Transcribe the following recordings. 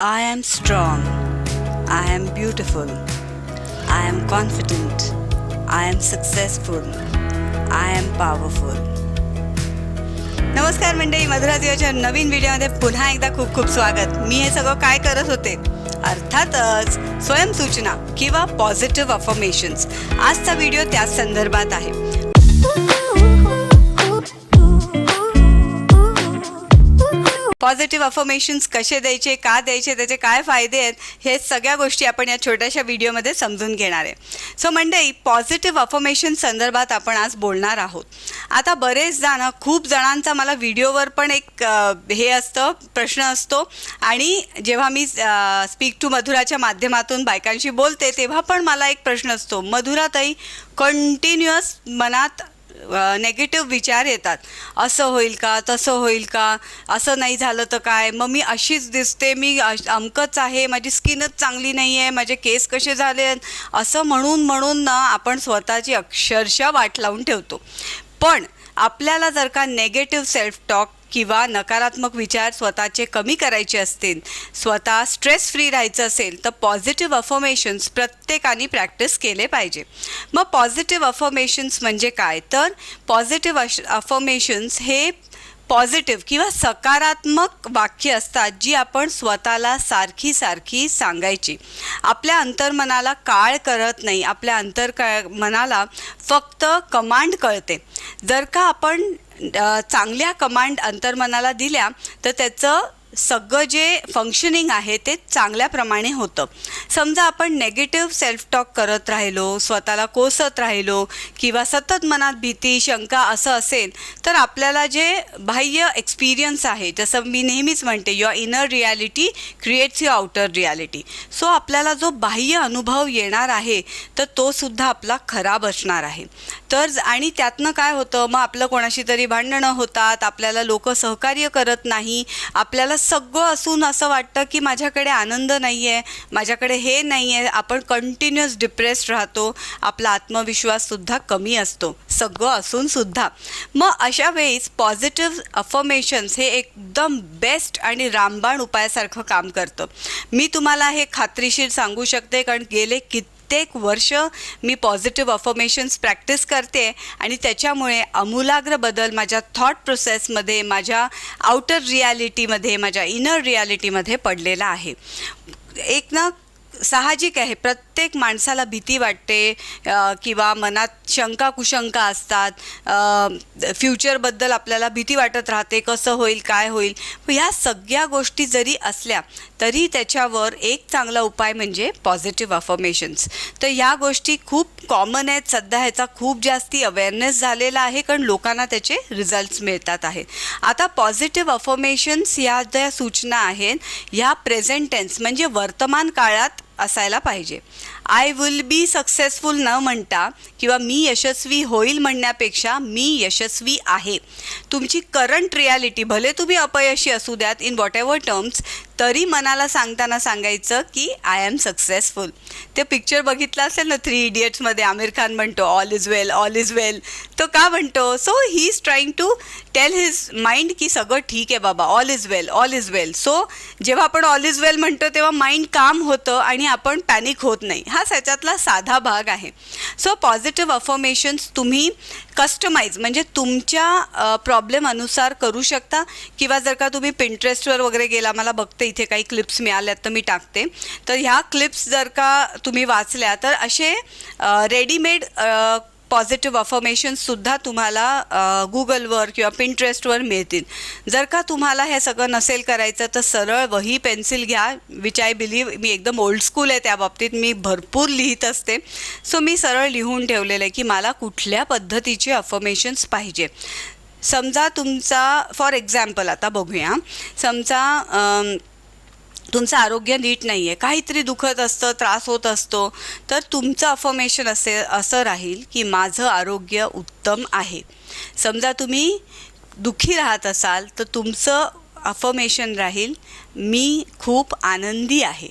I am strong. I am beautiful. I am confident. I am successful. I am powerful. नमस्कार मंडळी मधुरातीच्या नवीन व्हिडिओमध्ये पुन्हा एकदा खूप खूप स्वागत मी हे सगळं काय करत होते अर्थातच स्वयंसूचना किंवा पॉझिटिव्ह अफर्मेशन्स आजचा व्हिडिओ त्याच संदर्भात आहे पॉझिटिव्ह अफर्मेशन्स कसे द्यायचे का द्यायचे त्याचे काय फायदे आहेत हे सगळ्या गोष्टी आपण या छोट्याशा व्हिडिओमध्ये समजून घेणार आहे. सो मंडई पॉझिटिव्ह अफर्मेशन संदर्भात आपण आज बोलणार आहोत. आता बरेच जण खूप जणांचा मला व्हिडिओवर पण एक हे असतं प्रश्न असतो. आणि जेव्हा मी स्पीक टू मधुराच्या माध्यमातून बायकांशी बोलते तेव्हा पण मला एक प्रश्न असतो. मधुराताई कंटिन्युअस मनात नेगेटिव्ह विचार येतात. असं होईल का? तसं होईल का? असं नाही झालं तर काय? मग मी अशीच दिसते. मी अश- अमकंच आहे. माझी स्किनच चांगली नाही आहे माझे केस कसे झाले? असं म्हणून म्हणून ना आपण स्वतःची अक्षरशः वाट लावून ठेवतो. पण आपल्याला जर का नेगेटिव्ह सेल्फ टॉक किंवा नकारात्मक विचार स्वतःचे कमी करायचे असतील स्वतः स्ट्रेस फ्री राहायचं असेल तर पॉझिटिव्ह अफर्मेशन्स प्रत्येकाने प्रॅक्टिस केले पाहिजे. मग पॉझिटिव्ह अफर्मेशन्स म्हणजे काय? तर पॉझिटिव्ह अफर्मेशन्स हे पॉझिटिव्ह किंवा सकारात्मक वाक्य असतात जी आपण स्वतःला सारखी सारखी सांगायची. आपल्या अंतर्मनाला काळ करत नाही आपल्या अंतर मनाला फक्त कमांड कळते. जर का आपण चांगल्या कमांड अंतर्मनाला दिल्या तर त्याचं सगळं जे फंक्शनिंग आहे ते चांगल्याप्रमाणे होतं. समजा आपण नेगेटिव्ह सेल्फ टॉक करत राहिलो स्वतःला कोसत राहिलो किंवा सतत मनात भीती शंका असं असेल तर आपल्याला जे बाह्य एक्सपिरियन्स आहे जसं मी नेहमीच म्हणते your inner reality creates your outer reality so आपल्याला जो बाह्य अनुभव येणार आहे तर तो सुद्धा आपला खराब असणार आहे. तर आणि त्यातनं काय होतं मग आपलं कोणाशी तरी भांडणं होतात आपल्याला लोक सहकार्य करत नाही आपल्याला सगळं असून असं वाटतं की माझ्याकडे आनंद नाही आहे माझ्याकडे हे नाही आहे आपण कंटिन्युअस डिप्रेस्ड राहतो आपला आत्मविश्वाससुद्धा कमी असतो सगळं असूनसुद्धा मग अशा वेळीस पॉझिटिव्ह अफर्मेशन्स हे एकदम बेस्ट आणि रामबाण उपायासारखं काम करतं. मी तुम्हाला हे खात्रीशीर सांगू शकते कारण गेले किती प्रत्येक वर्ष मी पॉझिटिव्ह अफर्मेशन्स प्रॅक्टिस करते आणि त्याच्यामुळे आमूलाग्र बदल माझ्या थॉट प्रोसेसमध्ये माझ्या आउटर रियालिटीमध्ये माझ्या इनर रियालिटीमध्ये पडलेला आहे. एक ना साहजिक आहे प्रत्येक माणसाला भीती वाटते किंवा मनात शंका कुशंका असतात फ्युचरबद्दल आपल्याला भीती वाटत राहते कसं होईल काय होईल. ह्या सगळ्या गोष्टी जरी असल्या तरी त्याच्यावर एक चांगला उपाय म्हणजे पॉझिटिव्ह अफर्मेशन्स तर ह्या गोष्टी खूप कॉमन आहेत. सध्या ह्याचा खूप जास्ती अवेअरनेस झालेला आहे कारण लोकांना त्याचे रिझल्ट्स मिळतात आहेत. आता पॉझिटिव्ह अफर्मेशन्स ह्या ज्या सूचना आहेत ह्या प्रेझेंट टेन्स म्हणजे वर्तमान काळात असायला पाहिजे. आय विल बी सक्सेसफुल न म्हणता किंवा मी यशस्वी होईल म्हणण्यापेक्षा मी यशस्वी आहे. तुमची करंट रियालिटी भले तुम्ही अपयशी असू द्यात इन वॉट एव्हर टर्म्स तरी मनाला सांगताना सांगायचं की आय एम सक्सेसफुल ते पिक्चर बघितलं असेल ना थ्री इडियट्समध्ये आमिर खान म्हणतो all is well all is well तो का म्हणतो so he is trying to tell his mind की सगळं ठीक आहे बाबा all is well all is well so जेव्हा आपण ऑल इज वेल म्हणतो तेव्हा माइंड काम होतं आणि आपण पॅनिक होत नाही. हा त्याच्यातला साधा भाग आहे. सो पॉझिटिव्ह अफर्मेशन्स तुम्ही कस्टमाइज म्हणजे तुमच्या प्रॉब्लेम अनुसार करू शकता. किंवा जर का तुम्ही पिंटरेस्टवर वगैरे गेला मला बघते इथे काही क्लिप्स मिळाल्यात तर मी टाकते. तर ह्या क्लिप्स जर का तुम्ही वाचल्या तर असे रेडीमेड पॉझिटिव्ह अफर्मेशनसुद्धा तुम्हाला गुगलवर किंवा पिंटरेस्टवर मिळतील. जर का तुम्हाला हे सगळं नसेल करायचं तर सरळ वही पेन्सिल घ्या. विच आय बिलीव्ह मी एकदम ओल्ड स्कूल आहे त्या बाबतीत. मी भरपूर लिहित असते. सो मी सरळ लिहून ठेवलेलं आहे की मला कुठल्या पद्धतीचे अफर्मेशन्स पाहिजे. समजा तुमचा फॉर एक्झाम्पल आता बघूया. समजा तुमचं आरोग्य नीट नाही आहे काहीतरी दुखत असतं त्रास होत असतो तर तुमचं अफर्मेशन असे असं राहील की माझं आरोग्य उत्तम आहे. समजा तुम्ही दुःखी राहत असाल तर तुमचं अफर्मेशन राहील मी खूप आनंदी आहे.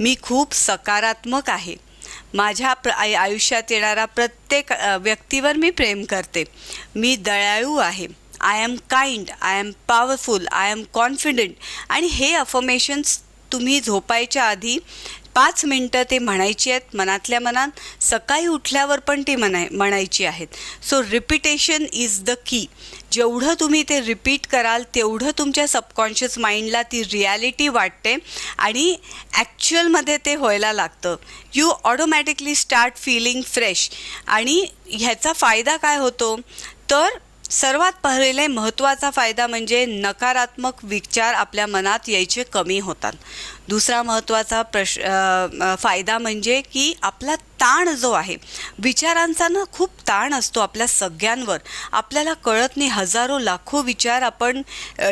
मी खूप सकारात्मक आहे. माझ्या प्र आय- आयुष्यात येणारा प्रत्येक व्यक्तीवर मी प्रेम करते. मी दयाळू आहे. I am kind I am powerful I am confident आणि हे अफर्मेशन्स तुम्ही झोपायच्या आधी पाच मिनटं ते म्हणायची आहेत मनातल्या मनात सकाळी उठल्यावर पण ती म्हणाय म्हणायची आहेत. So repetition is the key जेवढं तुम्ही ते रिपीट कराल तेवढं तुमच्या सबकॉन्शियस माइंडला ती रियालिटी वाटते आणि ॲक्च्युअलमध्ये ते व्हायला लागतं. You automatically start feeling fresh आणि ह्याचा फायदा काय होतो? तर सर्वात पहिले महत्त्वाचा फायदा म्हणजे नकारात्मक विचार आपल्या मनात यायचे कमी होतात. दुसरा महत्त्वाचा प्रश फायदा म्हणजे की आपला ताण जो आहे विचारांचा ना खूप ताण असतो आपल्या सगळ्यांवर. आपल्याला कळत नाही हजारो लाखो विचार आपण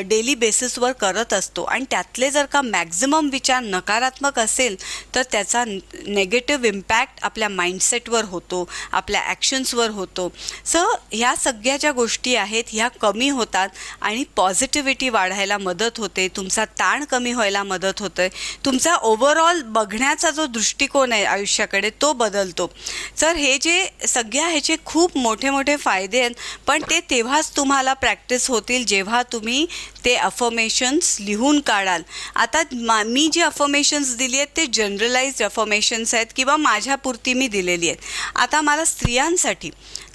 डेली बेसिसवर करत असतो. आणि त्यातले जर का मॅक्झिमम विचार नकारात्मक असेल तर त्याचा नेगेटिव्ह इम्पॅक्ट आपल्या माइंडसेटवर होतो आपल्या ॲक्शन्सवर होतो. सो ह्या सगळ्या ज्या गोष्टी आहेत ह्या कमी होतात आणि पॉझिटिव्हिटी वाढायला मदत होते. तुमचा ताण कमी व्हायला मदत होते तुमचा ओव्हरऑल बघण्याचा जो दृष्टिकोन आहे आयुष्याकडे तो बदलतो. तर हे जे सगळ्या ह्याचे खूप मोठे मोठे फायदे आहेत पण ते तेव्हाच तुम्हाला प्रॅक्टिस होतील जेव्हा तुम्ही ते अफर्मेशन्स लिहून काढाल. आता मा मी जे अफर्मेशन्स दिली आहेत ते जनरलाइज्ड अफर्मेशन्स आहेत किंवा माझ्यापुरती मी दिलेली आहेत. आता मला स्त्रियांसाठी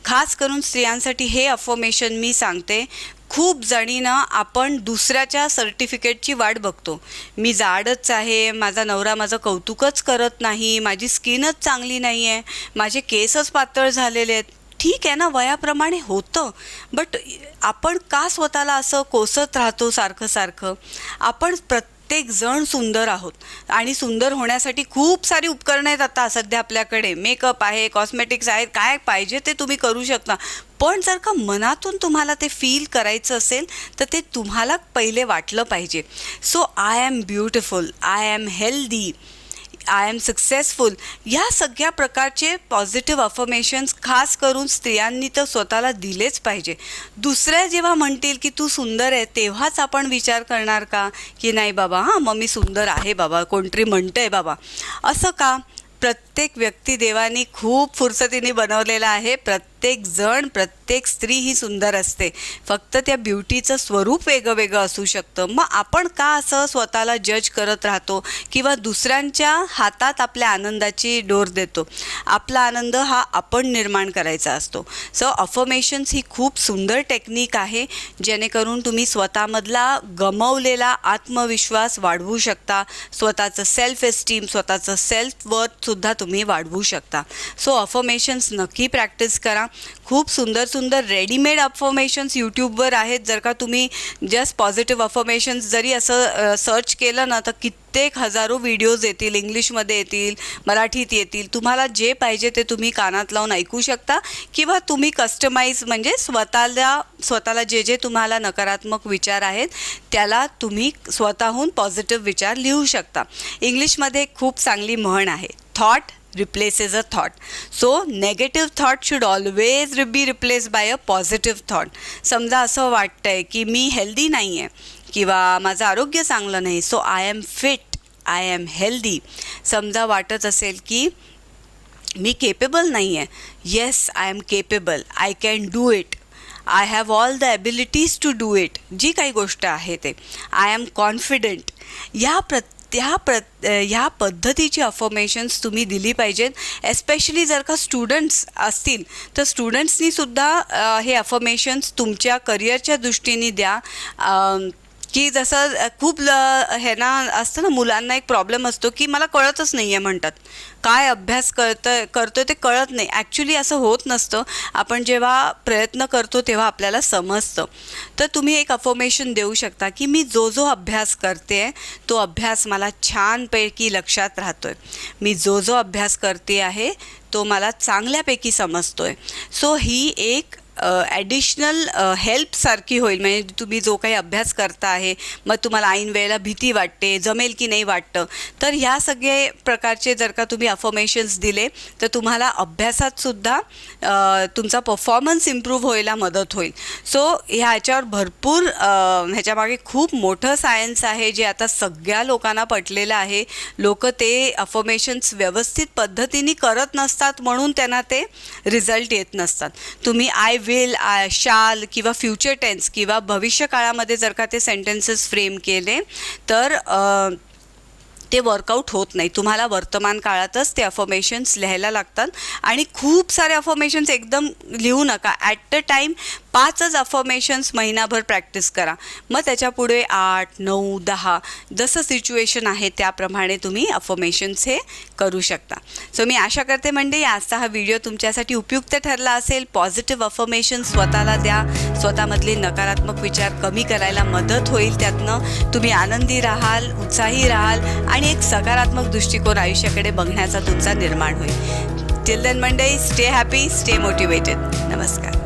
खास करून स्त्रियांसाठी हे अफर्मेशन मी सांगते. खूप जणीनं आपण दुसऱ्याच्या सर्टिफिकेटची वाट बघतो. मी जाडच आहे माझा नवरा माझं कौतुकच करत नाही माझी स्किनच चांगली नाही आहे माझे केसच पातळ झालेले आहेत. ठीक आहे ना वयाप्रमाणे होतं. बट आपण का स्वतःला असं कोसत राहतो सारखं सारखं? आपण प्रत्येक जण सुंदर आहोत. आणि सुंदर होण्यासाठी खूप सारी उपकरणं आहेत आता सध्या आपल्याकडे. मेकअप आहे कॉस्मेटिक्स आहेत काय पाहिजे ते तुम्ही करू शकता. पण जर का मनातून तुम्हाला ते फील करायचं असेल तर ते तुम्हाला पहिले वाटलं पाहिजे. So I am beautiful I am healthy I am successful या सगळ्या प्रकारचे पॉझिटिव्ह अफर्मेशन्स खास करून स्त्रियांनी तर स्वतःला दिलेच पाहिजे. दुसऱ्या जेव्हा म्हणतील की तू सुंदर आहे तेव्हाच आपण विचार करणार का? की नाही बाबा हां मग मी सुंदर आहे बाबा कोणतरी म्हणतं आहे बाबा. असं का? प्रत्येक प्रत्येक व्यक्ती देवानी खूप फुरसतीने बनवलेला आहे. प्रत्येक जण प्रत्येक स्त्री ही सुंदर असते. फक्त त्या ब्युटीचं स्वरूप वेगळं वेगळं असू शकतं. मग आपण का असं स्वतःला जज करत राहतो? किंवा दुसऱ्यांच्या हातात आपल्या आनंदाची डोर देतो? आपला आनंद हा आपण निर्माण करायचा असतो. सो अफर्मेशन्स ही खूप सुंदर टेक्निक आहे. जेणेकरून तुम्ही स्वतःमधला गमवलेला आत्मविश्वास वाढवू शकता. स्वतःचं सेल्फ एस्टीम स्वतःचं सेल्फ वर्थसुद्धा तुम्ही तुम्ही वाढवू शकता. सो अफर्मेशन्स नक्की प्रॅक्टिस करा. खूप सुंदर सुंदर रेडीमेड अफर्मेशन्स यूट्यूबवर आहेत. जर का तुम्ही जस्ट पॉझिटिव्ह अफर्मेशन्स जरी असं सर्च केलं ना तर कित्येक हजारो व्हिडिओज येतील इंग्लिशमध्ये येतील मराठीत येतील. तुम्हाला जे पाहिजे ते तुम्ही कानात लावून ऐकू शकता किंवा तुम्ही कस्टमाइज म्हणजे स्वतःला स्वतःला जे जे तुम्हाला नकारात्मक विचार आहेत त्याला तुम्ही स्वतःहून पॉझिटिव्ह विचार लिहू शकता. इंग्लिशमध्ये खूप चांगली म्हण आहे. Thought replaces a thought so negative thought should always be replace by a positive thought समजा असं वाटतं आहे की मी हेल्दी नाही आहे किंवा माझं आरोग्य चांगलं नाही so I am fit I am healthy समजा वाटत असेल की मी केपेबल नाही आहे yes I am capable I can do it I have all the abilities to do it जी काही गोष्ट आहे ते. आय एम कॉन्फिडंट या प्रत्येक त्या प्र ह्या पद्धतीची अफर्मेशन्स तुम्ही दिली पाहिजेत. एस्पेशली जर का स्टुडंट्स असतील तर स्टुडंट्सनीसुद्धा हे अफर्मेशन्स तुमच्या करिअरच्या दृष्टीने द्या. की जसं खूप ल हे ना असतं ना मुलांना एक प्रॉब्लेम असतो की मला कळतच नाही आहे म्हणतात. काय अभ्यास करतं करतो ते कळत नाही. ॲक्च्युली असं होत नसतं. आपण जेव्हा प्रयत्न करतो तेव्हा आपल्याला समजतं. तर तुम्ही एक अफॉर्मेशन देऊ शकता की मी जो जो अभ्यास करते तो अभ्यास मला छानपैकी लक्षात राहतो आहे मी जो जो अभ्यास करते आहे तो मला चांगल्यापैकी समजतो आहे सो ही एक ॲडिशनल हेल्पसारखी होईल. म्हणजे तुम्ही जो काही अभ्यास करता आहे मग तुम्हाला ऐन वेळेला भीती वाटते जमेल की नाही वाटतं. तर ह्या सगळे प्रकारचे जर का तुम्ही अफर्मेशन्स दिले तर तुम्हाला अभ्यासातसुद्धा तुमचा परफॉर्मन्स इम्प्रूव्ह व्हायला मदत होईल. सो ह्याच्यावर भरपूर ह्याच्यामागे खूप मोठं सायन्स आहे जे आता सगळ्या लोकांना पटलेलं आहे. लोक ते अफर्मेशन्स व्यवस्थित पद्धतीने करत नसतात म्हणून त्यांना ते रिझल्ट येत नसतात. तुम्ही आय विल आय शाल किंवा फ्युचर टेन्स किंवा भविष्य काळामध्ये जर का ते सेंटेन्सेस फ्रेम केले तर ते वर्कआउट होत नाही. तुम्हाला वर्तमान काळातच ते अफर्मेशन्स लिहायला लागतात. आणि खूप सारे अफर्मेशन्स एकदम लिहू नका. ॲट अ टाईम पाचच अफर्मेशन्स महिनाभर प्रॅक्टिस करा. मग त्याच्या पुढे आठ नऊ दहा जसं सिच्युएशन आहे त्याप्रमाणे तुम्ही अफर्मेशन्स हे करू शकता. सो मी आशा करते म्हणजे आजचा हा व्हिडिओ तुमच्यासाठी उपयुक्त ठरला असेल. पॉझिटिव्ह अफर्मेशन स्वतःला द्या. स्वतःमधले नकारात्मक विचार कमी करायला मदत होईल त्यातनं. तुम्ही आनंदी राहाल उत्साही राहाल आणि एक सकारात्मक दृष्टिकोन आयुष्याकडे बघण्याचा तुमचा निर्माण होईल. Till then Monday stay happy stay motivated नमस्कार.